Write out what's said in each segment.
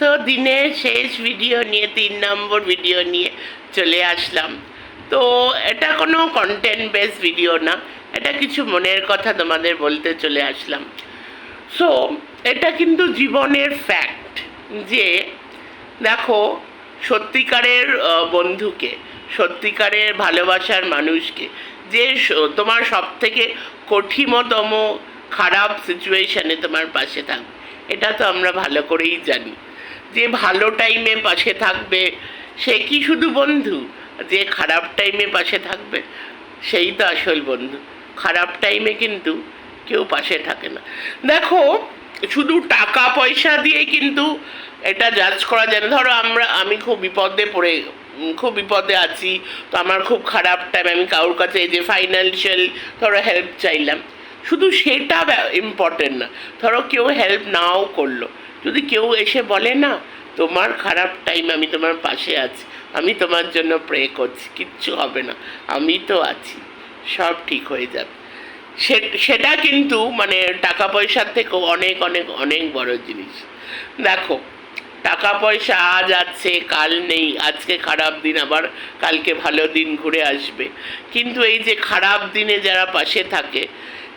তো দিনের শেষ ভিডিও নিয়ে, তিন নম্বর ভিডিও নিয়ে চলে আসলাম। তো, এটা কোনো কন্টেন্ট বেস ভিডিও না। এটা কিছু মনের কথা তোমাদের বলতে চলে আসলাম। সো এটা কিন্তু জীবনের ফ্যাক্ট যে, দেখো, সত্যিকারের বন্ধুকে, সত্যিকারের ভালোবাসার মানুষকে, যে তোমার সব থেকে কঠিনতম খারাপ সিচুয়েশানে তোমার পাশে থাকবে এটা তো আমরা ভালো করেই জানি। যে ভালো টাইমে পাশে থাকবে, সে কি শুধু বন্ধু? যে খারাপ টাইমে পাশে থাকবে, সেই তো আসল বন্ধু। খারাপ টাইমে কিন্তু কেউ পাশে থাকে না। দেখো, শুধু টাকা পয়সা দিয়ে কিন্তু এটা জাজ করা যায় না। ধরো আমরা, আমি খুব বিপদে পড়ে, খুব বিপদে আছি, তো আমার খুব খারাপ টাইম আমি কারোর কাছে যে ফাইন্যান্সিয়াল ধরো হেল্প চাইলাম। শুধু সেটা ইম্পর্টেন্ট না। ধরো কেউ হেল্প নাও করল। যদি কেউ এসে বলে, না, তোমার খারাপ টাইম আমি তোমার পাশে আছি, আমি তোমার জন্য প্রে করছি, কিচ্ছু হবে না, আমি তো আছি, সব ঠিক হয়ে যাবে। সেটা কিন্তু মানে টাকা পয়সার থেকেও অনেক অনেক অনেক বড় জিনিস। দেখো, টাকা পয়সা আজ আছে, কাল নেই, আজকে খারাপ দিন, আবার কালকে ভালো দিন ঘুরে আসবে। কিন্তু এই যে খারাপ দিনে যারা পাশে থাকে,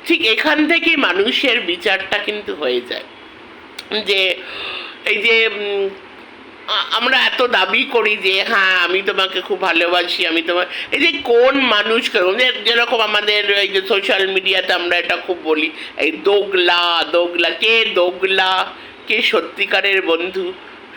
ঠিক এখান থেকেই মানুষের বিচারটা কিন্তু হয়ে যায়। যে, এই যে আমরা এত দাবি করি যে হ্যাঁ আমি তোমাকে খুব ভালোবাসি, আমি তোমার এই যে কোন মানুষ যে- যেরকম আমাদের এই যে সোশ্যাল মিডিয়াতে আমরা এটা খুব বলি, এই দোগলা দোগলা, কে দোগলা, কে সত্যিকারের বন্ধু,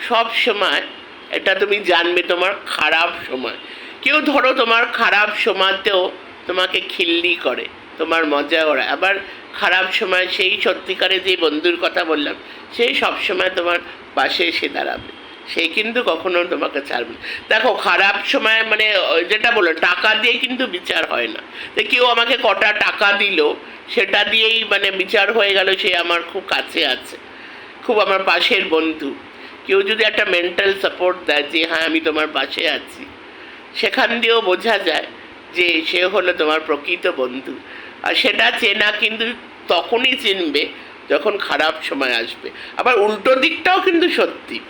সব সময় এটা তুমি জানবে তোমার খারাপ সময়। কেউ ধরো তোমার খারাপ সময়তেও তোমাকে খিল্লি করে, তোমার মজা ওরা আবার খারাপ সময় সেই সত্যিকারে যে বন্ধুর কথা বললাম সেই সবসময় তোমার পাশে এসে দাঁড়াবে। সে কিন্তু কখনো তোমাকে ছাড়বে দেখো, খারাপ সময় মানে যেটা বলো টাকা দিয়ে কিন্তু বিচার হয় না। যে কেউ আমাকে কটা টাকা দিল, সেটা দিয়েই মানে বিচার হয়ে গেল সে আমার খুব কাছে আছে, খুব আমার পাশের বন্ধু। কেউ যদি একটা মেন্টাল সাপোর্ট দেয় যে হ্যাঁ আমি তোমার পাশে আছি। সেখান দিয়েও বোঝা যায় যে সে হলো তোমার প্রকৃত বন্ধু। আর সেটা চেনা কিন্তু তখনই চিনবে যখন খারাপ সময় আসবে। আবার উল্টো দিকটাও কিন্তু সত্যি।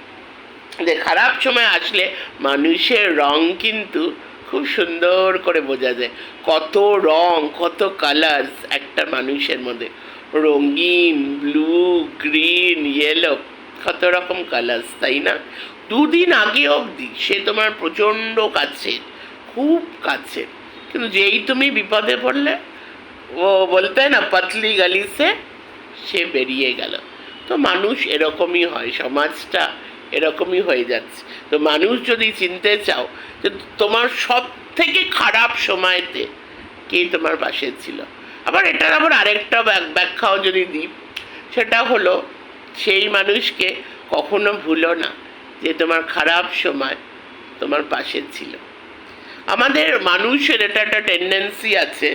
যে খারাপ সময় আসলে মানুষের রং কিন্তু খুব সুন্দর করে বোঝা যায়। কত রং, কত কালার্স একটা মানুষের মধ্যে। রঙিন ব্লু গ্রিন ইয়েলো কত রকম কালার্স তাই না? দুদিন আগে অবধি সে তোমার প্রচণ্ড কাছে খুব কাছে কিন্তু যেই তুমি বিপদে পড়লে ও বলতে না পাতলি গালি সে বেরিয়ে গেল। তো মানুষ এরকমই হয়, সমাজটা এরকমই হয়ে যাচ্ছে। তো মানুষ যদি চিনতে চাও যে তোমার সব থেকে খারাপ সময়তে কে তোমার পাশে ছিল। আবার এটার আবার আরেকটা ব্যাখ্যাও যদি দিই, সেটা হলো সেই মানুষকে কখনো ভুলো না যে তোমার খারাপ সময় তোমার পাশে ছিল। আমাদের মানুষের এটা একটা টেন্ডেন্সি আছে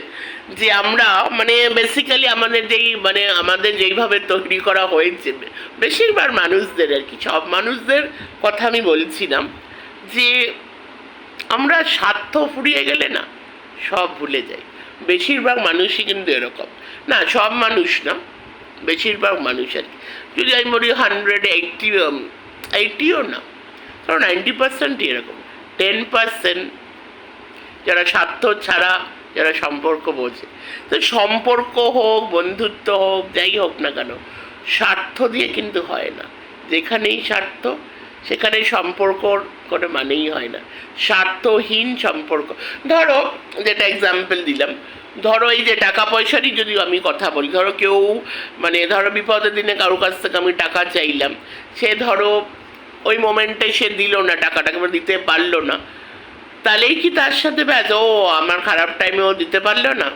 যে আমরা মানে বেসিক্যালি আমাদের যেই মানে আমাদের যেইভাবে তৈরি করা হয়েছে, বেশিরভাগ মানুষদের আর কি, সব মানুষদের কথা আমি বলছিলাম যে আমরা স্বার্থ ফুরিয়ে গেলে না, সব ভুলে যাই। বেশিরভাগ মানুষই কিন্তু এরকম। না, সব মানুষ না, বেশিরভাগ মানুষ আর কি। যদি আমি বলি হান্ড্রেড এইটটি এইটিও না, কারণ নাইনটি পার্সেন্টই এরকম। টেন পার্সেন্ট যারা স্বার্থ ছাড়া যারা সম্পর্ক বোঝে। তো সম্পর্ক হোক, বন্ধুত্ব হোক, যাই হোক না কেন, স্বার্থ দিয়ে কিন্তু হয় না। যেখানেই স্বার্থ, সেখানে সম্পর্ক কোনো মানেই হয় না। স্বার্থহীন সম্পর্ক। ধরো, যেটা এক্সাম্পল দিলাম। ধরো এই যে টাকা পয়সারই যদি আমি কথা বলি, ধরো কেউ মানে ধরো বিপদের দিনে কারোর কাছ থেকে আমি টাকা চাইলাম, সে ধরো ওই মোমেন্টে সে দিল না টাকাটা দিতে পারল না। তাহলেই কি তার সাথে ব্যাস? ও, আমার খারাপ টাইমে ও দিতে পারল না।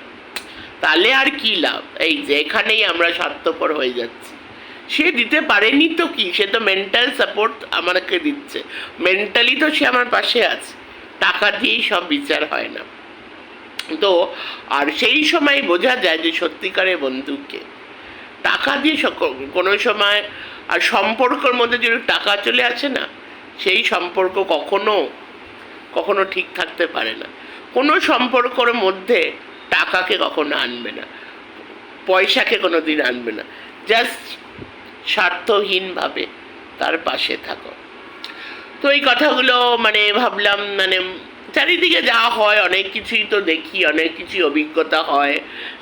তাহলে আর কি লাভ? এই যে এখানেই আমরা স্বার্থপর হয়ে যাচ্ছি। সে দিতে পারেনি তো কি? সে তো মেন্টাল সাপোর্ট আমাকে দিচ্ছে। মেন্টালি তো সে আমার পাশে আছে। টাকা দিয়েই সব বিচার হয় না। তো, আর সেই সময় বোঝা যায় যে সত্যিকারের বন্ধুকে টাকা দিয়ে কোনো সময়, আর সম্পর্কের মধ্যে যদি টাকা চলে আসে না, সেই সম্পর্ক কখনো কখনো ঠিক থাকতে পারে না। কোনো সম্পর্কর মধ্যে টাকাকে কখনো আনবে না। পয়সাকে কোনো দিন আনবে না। জাস্ট স্বার্থহীনভাবে তার পাশে থাকো। তো এই কথাগুলো মানে ভাবলাম মানে চারিদিকে যা হয়, অনেক কিছুই তো দেখি, অনেক কিছুই অভিজ্ঞতা হয়।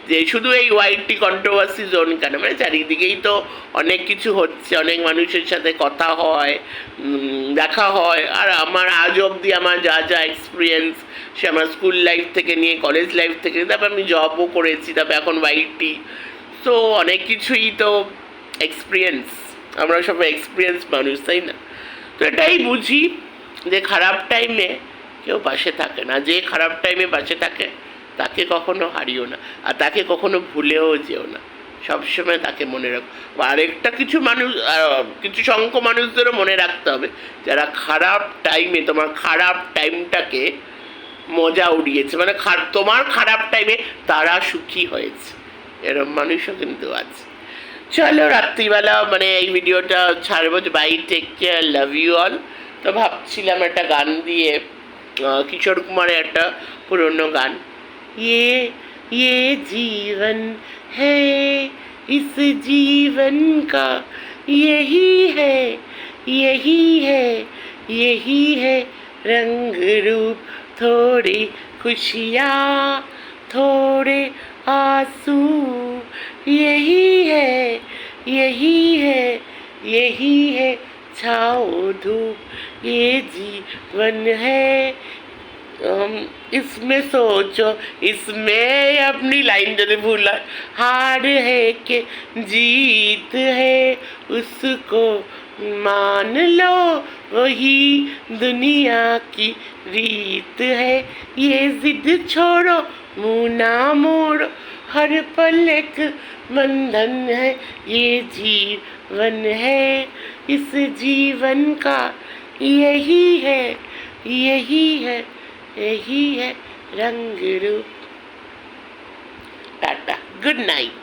যে শুধু এই ওয়াইটি কন্ট্রোভার্সি জোন কেন? মানে চারিদিকেই তো অনেক কিছু হচ্ছে, অনেক মানুষের সাথে কথা হয় দেখা হয়। আর আমার আজ অবধি আমার যা যা এক্সপিরিয়েন্স সে আমার স্কুল লাইফ থেকে নিয়ে কলেজ লাইফ থেকে, তারপর আমি জবও করেছি, তারপর এখন ওয়াইটি তো অনেক কিছুই তো এক্সপিরিয়েন্স আমরা সব এক্সপিরিয়েন্স মানুষ, তাই না? তো এটাই বুঝি যে খারাপ টাইমে কেউ পাশে থাকে না। যে খারাপ টাইমে পাশে থাকে, তাকে কখনো হারিও না। আর তাকে কখনো ভুলেও যেও না। সবসময় তাকে মনে রাখো। আরেকটা কিছু মানুষ কিছু সংখ্য মানুষদেরও মনে রাখতে হবে, যারা খারাপ টাইমে তোমার খারাপ টাইমটাকে মজা উড়িয়েছে। মানে তোমার খারাপ টাইমে তারা সুখী হয়েছে। এরম মানুষও কিন্তু আছে। চলো রাত্রিবেলা মানে এই ভিডিওটা ছাড়বো যে bye take care love you all তো ভাবছিলাম একটা গান দিয়ে কিশোর কুমারের একটা পুরনো গান ইয়ে ये जीवन है इस जीवन का यही है यही है यही है रंग रूप थोड़ी खुशियाँ थोड़े आंसू यही है यही है यही है छाओ, धूप, ये जीवन है। इसमें सोचो, इसमें अपनी लाइन जल्दी भूला। हार है कि जीत है, उसको मान लो। वही दुनिया की रीत है। ये जिद छोड़ो मुँह ना मोड़ो। हर पल एक बंधन है, ये जीवन है। इस जीवन का यही है यही है यही है रंग रूप। Tata good night